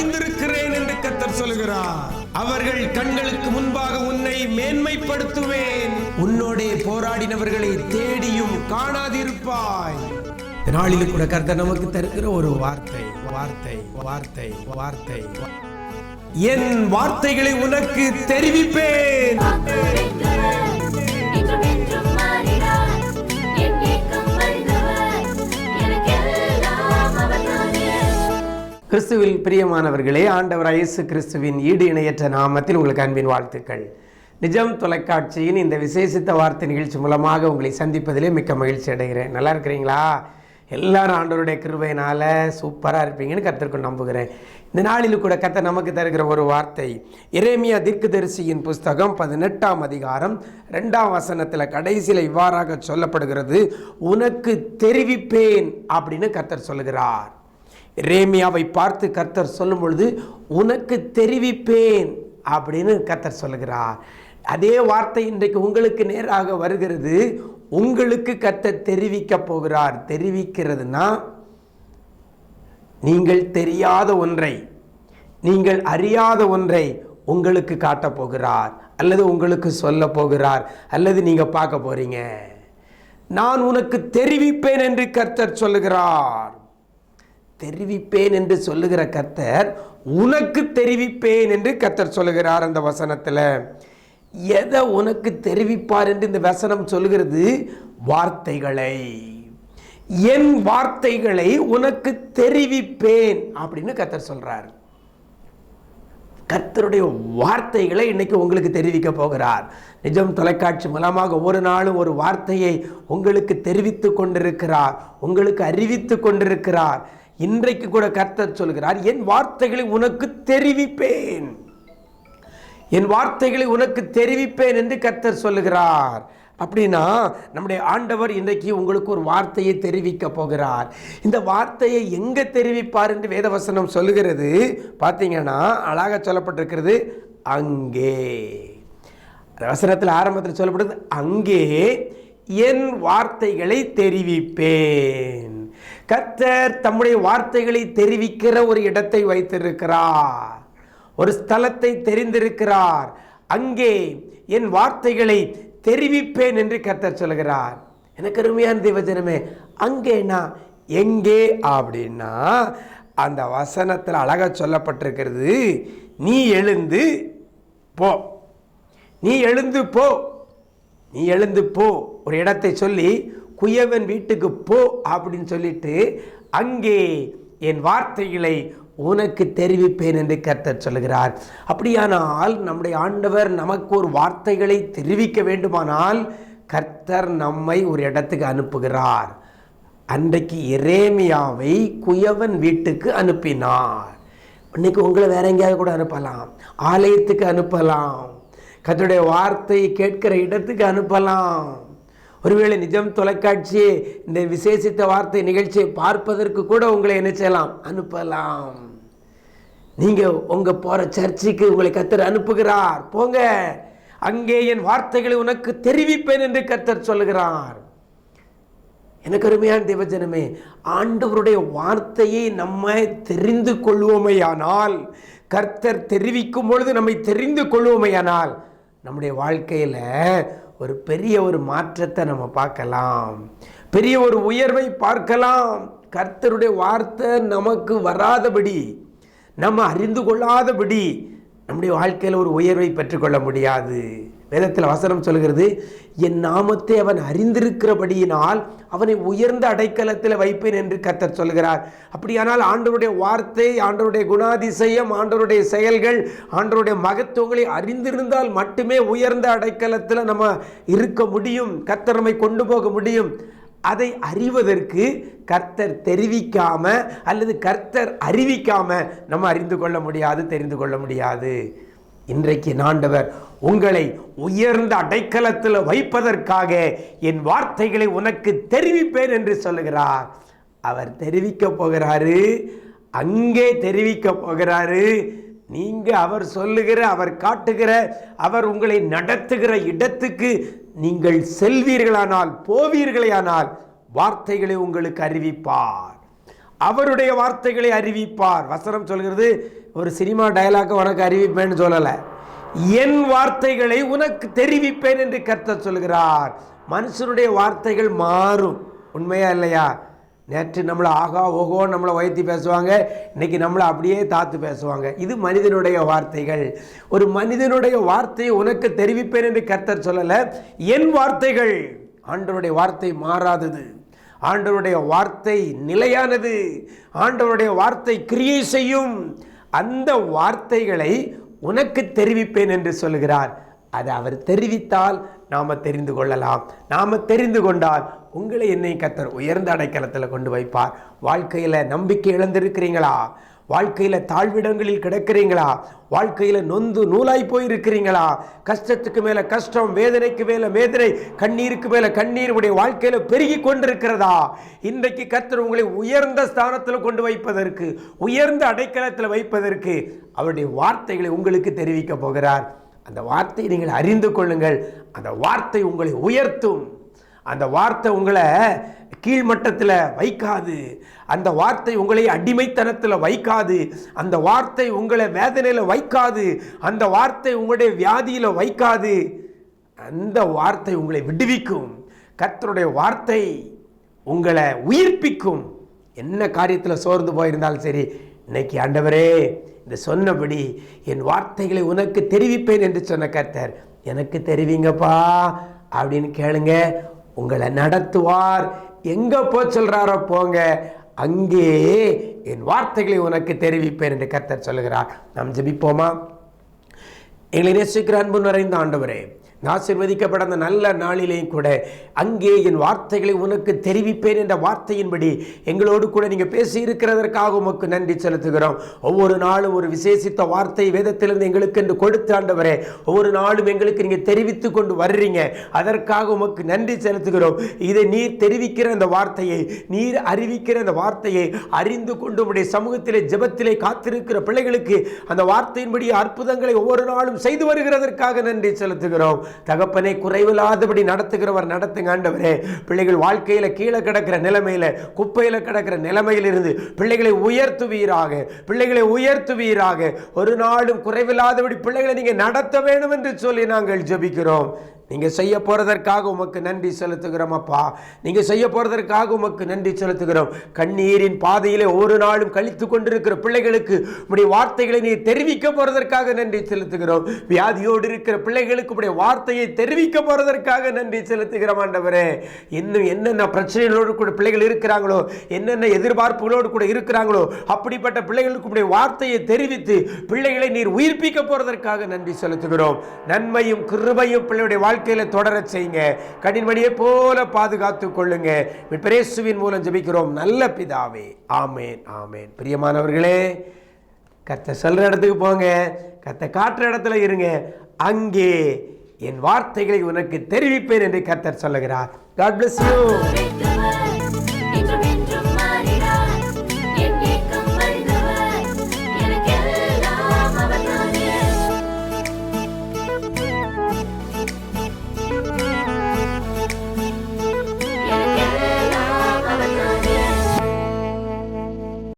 வைந்திருக்கிறேன் என்று கத்தர் சொல்கிறார் அவர்கள் கண்களுக்கு முன்பாக உன்னை மேன்மைப்படுத்துவேன். உன்னோடே போராடினவர்களை தேடியும் காணாதிருப்பாய். இந்த நாளில் கூட கர்த்தர் நமக்கு தருகிற ஒரு வார்த்தை வார்த்தை வார்த்தை வார்த்தை. என் வார்த்தைகளை உனக்கு தெரிவிப்பேன். கிறிஸ்துவில் பிரியமானவர்களே ஆண்டவர் இயேசு கிறிஸ்துவின் ஈடு இணையற்ற நாமத்தில் உங்களுக்கு அன்பின் வாழ்த்துக்கள். நிஜம் தொலைக்காட்சியின் இந்த விசேஷித்த வார்த்தை நிகழ்ச்சி மூலமாக உங்களை சந்திப்பதிலே மிக்க மகிழ்ச்சி அடைகிறேன். நல்லா இருக்கிறீங்களா? எல்லாரும் ஆண்டவருடைய கிருவையினால் சூப்பராக இருப்பீங்கன்னு கத்திற்கும் நம்புகிறேன். இந்த நாளில் கூட கத்தை நமக்கு தருகிற ஒரு வார்த்தை எரேமியா தரிசியின் புஸ்தகம் பதினெட்டாம் அதிகாரம் ரெண்டாம் வசனத்தில் கடைசியில் இவ்வாறாக சொல்லப்படுகிறது உனக்கு தெரிவிப்பேன் அப்படின்னு கர்த்தர் சொல்லுகிறார். ரேமியாவை பார்த்து கர்த்தர் சொல்லும் பொழுது உனக்கு தெரிவிப்பேன் அப்படின்னு கர்த்தர் சொல்லுகிறார். அதே வார்த்தை இன்றைக்கு உங்களுக்கு நேராக வருகிறது. உங்களுக்கு கர்த்தர் தெரிவிக்க போகிறார். தெரிவிக்கிறதுனா நீங்கள் தெரியாத ஒன்றை நீங்கள் அறியாத ஒன்றை உங்களுக்கு காட்டப் போகிறார். அல்லது உங்களுக்கு சொல்ல போகிறார். அல்லது நீங்க பார்க்க போறீங்க. நான் உனக்கு தெரிவிப்பேன் என்று கர்த்தர் சொல்லுகிறார். தெரிவிப்பேன் என்று சொல்லுகிற கர்த்தர் உனக்கு தெரிவிப்பேன் என்று கர்த்தர் சொல்லுகிறார் அந்த வசனத்தில். எதை உனக்கு தெரிவிப்பார் என்று இந்த வசனம் சொல்லுகிறது? வார்த்தைகளை. என் வார்த்தைகளை உனக்கு தெரிவிப்பேன் அப்படின்னு கர்த்தர் சொல்றார். கர்த்தருடைய வார்த்தைகளை இன்னைக்கு உங்களுக்கு தெரிவிக்க போகிறார். நிஜம் தொலைக்காட்சி மூலமாக ஒவ்வொரு நாளும் ஒரு வார்த்தையை உங்களுக்கு தெரிவித்து கொண்டிருக்கிறார். உங்களுக்கு அறிவித்து கொண்டிருக்கிறார். இன்றைக்கு கூட கர்த்தர் சொல்கிறார் என் வார்த்தைகளை உனக்கு தெரிவிப்பேன். என் வார்த்தைகளை உனக்கு தெரிவிப்பேன் என்று கர்த்தர் சொல்லுகிறார். அப்படின்னா நம்முடைய ஆண்டவர் இன்றைக்கு உங்களுக்கு ஒரு வார்த்தையை தெரிவிக்க போகிறார். இந்த வார்த்தையை எங்கே தெரிவிப்பார் என்று வேதவசனம் சொல்லுகிறது. பார்த்தீங்கன்னா அழகாக சொல்லப்பட்டிருக்கிறது அங்கே. வசனத்தில் ஆரம்பத்தில் சொல்லப்படுது அங்கே என் வார்த்தைகளை தெரிவிப்பேன். கத்தர் தம்முடைய வார்த்தைகளை தெரிவிக்கிற ஒரு இடத்தை வைத்திருக்கிறார். ஒரு ஸ்தலத்தை தெரிந்திருக்கிறார். அங்கே என் வார்த்தைகளை தெரிவிப்பேன் என்று கத்தர் சொல்கிறார். எனக்கு அருமையான தேவஜனமே அங்கேனா எங்கே அப்படின்னா அந்த வசனத்தில் அழகாக சொல்லப்பட்டிருக்கிறது. நீ எழுந்து போ. நீ எழுந்து போ. நீ எழுந்து போ. ஒரு இடத்தை சொல்லி குயவன் வீட்டுக்கு போ அப்படின்னு சொல்லிட்டு அங்கே என் வார்த்தைகளை உனக்கு தெரிவிப்பேன் என்று கர்த்தர் சொல்கிறார் அப்படியானால் நம்முடைய ஆண்டவர் நமக்கு ஒரு வார்த்தைகளை தெரிவிக்க வேண்டுமானால் கர்த்தர் நம்மை ஒரு இடத்துக்கு அனுப்புகிறார். அன்றைக்கு எரேமியாவை குயவன் வீட்டுக்கு அனுப்பினார். இன்னைக்கு உங்களை வேற எங்கேயாவது கூட அனுப்பலாம். ஆலயத்துக்கு அனுப்பலாம். கர்த்தருடைய வார்த்தையை கேட்கிற இடத்துக்கு அனுப்பலாம். ஒருவேளை நிஜம் தொலைக்காட்சி இந்த விசேஷித்த வார்த்தை நிகழ்ச்சியை பார்ப்பதற்கு கூட உங்களை என்ன செய்யலாம்? அனுப்பலாம். நீங்கள் உங்கள் போகிற சர்ச்சுக்கு உங்களை கத்தர் அனுப்புகிறார். போங்க. அங்கே என் வார்த்தைகளை உனக்கு தெரிவிப்பேன் என்று கத்தர் சொல்லுகிறார். எனக்கு அருமையான தேவஜனமே ஆண்டவருடைய வார்த்தையை நம்ம தெரிந்து கொள்வோமையானால் கர்த்தர் தெரிவிக்கும் பொழுது நம்மை தெரிந்து கொள்வோமையானால் நம்முடைய வாழ்க்கையில் ஒரு பெரிய ஒரு மாற்றத்தை நம்ம பார்க்கலாம். பெரிய ஒரு உயர்வை பார்க்கலாம். கர்த்தருடைய வார்த்தை நமக்கு வராதபடி நம்ம அறிந்து கொள்ளாதபடி நம்முடைய வாழ்க்கையில் ஒரு உயர்வை பெற்றுக்கொள்ள முடியாது. வேதத்தில் வசனம் சொல்கிறது என் நாமத்தை அவன் அறிந்திருக்கிறபடியினால் அவனை உயர்ந்த அடைக்கலத்தில் வைப்பேன் என்று கர்த்தர் சொல்கிறார். அப்படியானால் ஆண்டவருடைய வார்த்தை ஆண்டவருடைய குணாதிசயம் ஆண்டவருடைய செயல்கள் ஆண்டவருடைய மகத்துவங்களை அறிந்திருந்தால் மட்டுமே உயர்ந்த அடைக்கலத்தில் நம்ம இருக்க முடியும் கத்தர் நம்மை கொண்டு போக முடியும். அதை அறிவதற்கு கர்த்தர் தெரிவிக்காம அல்லது கர்த்தர் அறிவிக்காம நம்ம அறிந்து கொள்ள முடியாது தெரிந்து கொள்ள முடியாது. இன்றைக்கு நாண்டவர் உங்களை உயர்ந்த அடைக்கலத்தில் வைப்பதற்காக என் வார்த்தைகளை உனக்கு தெரிவிப்பேன் என்று சொல்லுகிறார். அவர் தெரிவிக்க போகிறாரு அங்கே தெரிவிக்க போகிறாரு. நீங்க அவர் சொல்லுகிற அவர் காட்டுகிற அவர் உங்களை நடத்துகிற இடத்துக்கு நீங்கள் செல்வீர்களானால் போவீர்களேயானால் வார்த்தைகளை உங்களுக்கு அறிவிப்பார். அவருடைய வார்த்தைகளை அறிவிப்பார். வசனம் சொல்கிறது ஒரு சினிமா டயலாக்கை உனக்கு அறிவிப்பேன்னு சொல்லலை. என் வார்த்தைகளை உனக்கு தெரிவிப்பேன் என்று கர்த்தர் சொல்கிறார். மனுஷனுடைய வார்த்தைகள் மாறும். உண்மையா இல்லையா? நேற்று நம்மளை ஆகா ஓகோ நம்மளை உயர்த்தி பேசுவாங்க. இன்னைக்கு நம்மளை அப்படியே தாத்து பேசுவாங்க. இது மனிதனுடைய வார்த்தைகள். ஒரு மனிதனுடைய வார்த்தையை உனக்கு தெரிவிப்பேன் என்று கர்த்தர் சொல்லலை. என் வார்த்தைகள். ஆண்டவருடைய வார்த்தை மாறாதது. ஆண்டவருடைய வார்த்தை நிலையானது. ஆண்டவருடைய வார்த்தை கிரியை செய்யும். அந்த வார்த்தைகளை உனக்கு தெரிவிப்பேன் என்று சொல்கிறார் அதை அவர் தெரிவித்தால் நாம தெரிந்து கொள்ளலாம். நாம தெரிந்து கொண்டால் உங்களை என்னை கத்தர் உயர்ந்த அடைக்கலத்தில் கொண்டு வைப்பார். வாழ்க்கையில் நம்பிக்கை இழந்திருக்கிறீங்களா? வாழ்க்கையில் தாழ்விடங்களில் கிடக்கிறீங்களா? வாழ்க்கையில் நொந்து நூலாய் போயிருக்கிறீங்களா? கஷ்டத்துக்கு மேலே கஷ்டம் வேதனைக்கு மேலே வேதனை கண்ணீருக்கு மேலே கண்ணீர் உடைய வாழ்க்கையில் பெருகி கொண்டிருக்கிறதா? இன்றைக்கு கர்த்தர் உங்களை உயர்ந்த ஸ்தானத்தில் கொண்டு வைப்பதற்கு உயர்ந்த அடைக்கலத்தில் வைப்பதற்கு அவருடைய வார்த்தைகளை உங்களுக்கு தெரிவிக்க போகிறார். அந்த வார்த்தையை நீங்கள் அறிந்து கொள்ளுங்கள். அந்த வார்த்தை உங்களை உயர்த்தும். அந்த வார்த்தை உங்களை கீழ்மட்டத்தில் வைக்காது. அந்த வார்த்தை உங்களை அடிமைத்தனத்தில் வைக்காது. அந்த வார்த்தை உங்களை வேதனையில் வைக்காது. அந்த வார்த்தை உங்களுடைய வியாதியில் வைக்காது. அந்த வார்த்தை உங்களை விடுவிக்கும். கர்த்தருடைய வார்த்தை உங்களை உயிர்ப்பிக்கும். என்ன காரியத்தில் சோர்ந்து போயிருந்தாலும் சரி இன்னைக்கு ஆண்டவரே இந்த சொன்னபடி என் வார்த்தைகளை உனக்கு தெரிவிப்பேன் என்று சொன்ன கர்த்தர் எனக்கு தெரிவிங்கப்பா அப்படின்னு கேளுங்க. உங்களை நடத்துவார். எங்கே போ சொல்கிறாரோ போங்க. அங்கே என் வார்த்தைகளை உனக்கு தெரிவிப்பேன் என்று கர்த்தர் சொல்லுகிறார். நாம் ஜபிப்போமா? எங்களை நேசிக்கிற அன்பு நிறைந்த ஆண்டவரே ஆசீர்வதிக்கப்பட அந்த நல்ல நாளிலேயும் கூட அங்கே என் வார்த்தைகளை உனக்கு தெரிவிப்பேன் என்ற வார்த்தையின்படி எங்களோடு கூட நீங்கள் பேசியிருக்கிறதற்காக உமக்கு நன்றி செலுத்துகிறோம். ஒவ்வொரு நாளும் ஒரு விசேஷித்த வார்த்தை வேதத்திலிருந்து எங்களுக்கு என்று கொடுத்த ஆண்டவரே ஒவ்வொரு நாளும் எங்களுக்கு நீங்கள் தெரிவித்து கொண்டு வர்றீங்க. அதற்காக உமக்கு நன்றி செலுத்துகிறோம். இதை நீர் தெரிவிக்கிற அந்த வார்த்தையை நீர் அறிவிக்கிற அந்த வார்த்தையை அறிந்து கொண்டு உடைய சமூகத்திலே ஜபத்திலே காத்திருக்கிற பிள்ளைகளுக்கு அந்த வார்த்தையின்படி அற்புதங்களை ஒவ்வொரு நாளும் செய்து வருகிறதற்காக நன்றி செலுத்துகிறோம். தகப்பனை குறைவில்லாதபடி நடத்துகிறவர் நடத்துங்க ஆண்டவரே. பிள்ளைகள் வாழ்க்கையில கீழே கிடக்கிற நிலைமையில குப்பையில கிடக்கிற நிலைமையிலிருந்து பிள்ளைகளை உயர்த்துவீராக பிள்ளைகளை உயர்த்துவீராக. ஒரு நாளும் குறைவில்லாதபடி பிள்ளைகளை நீங்க நடத்த வேண்டும் என்று சொல்லி நாங்கள் ஜெபிக்கிறோம். நீங்கள் செய்ய போகிறதற்காக உமக்கு நன்றி செலுத்துகிறோம் அப்பா. நீங்க செய்ய போகிறதற்காக உமக்கு நன்றி செலுத்துகிறோம். கண்ணீரின் பாதையிலே ஒவ்வொரு நாளும் கழித்து கொண்டிருக்கிற பிள்ளைகளுக்கு உடைய வார்த்தைகளை நீ தெரிவிக்க போறதற்காக நன்றி செலுத்துகிறோம். வியாதியோடு இருக்கிற பிள்ளைகளுக்கு உடைய வார்த்தையை தெரிவிக்க போறதற்காக நன்றி செலுத்துகிறோம் ஆண்டவரே. இன்னும் என்னென்ன பிரச்சனைகளோடு கூட பிள்ளைகள் இருக்கிறாங்களோ என்னென்ன எதிர்பார்ப்புகளோடு கூட இருக்கிறாங்களோ அப்படிப்பட்ட பிள்ளைகளுக்கு உடைய வார்த்தையை தெரிவித்து பிள்ளைகளை நீர் உயிர்ப்பிக்க போறதற்காக நன்றி செலுத்துகிறோம். நன்மையும் கிருபையும் பிள்ளையுடைய வாழ்க்கையில் தொடரச் செய்யுங்க. கடின்மணியை போல பாதுகாத்து கொள்ளுங்க. பிரேசுவின் மூலம் ஜபிக்கிறோம். நல்ல பிதாவே. ஆமேன் ஆமேன். பிரியமானவர்களே கத்த சொல்ற இடத்துக்கு போங்க. கத்த காட்டுற இடத்துல இருங்க. அங்கே என் வார்த்தைகளை உனக்கு தெரிவிப்பேன் என்று கத்தர் சொல்லுகிறார். God bless you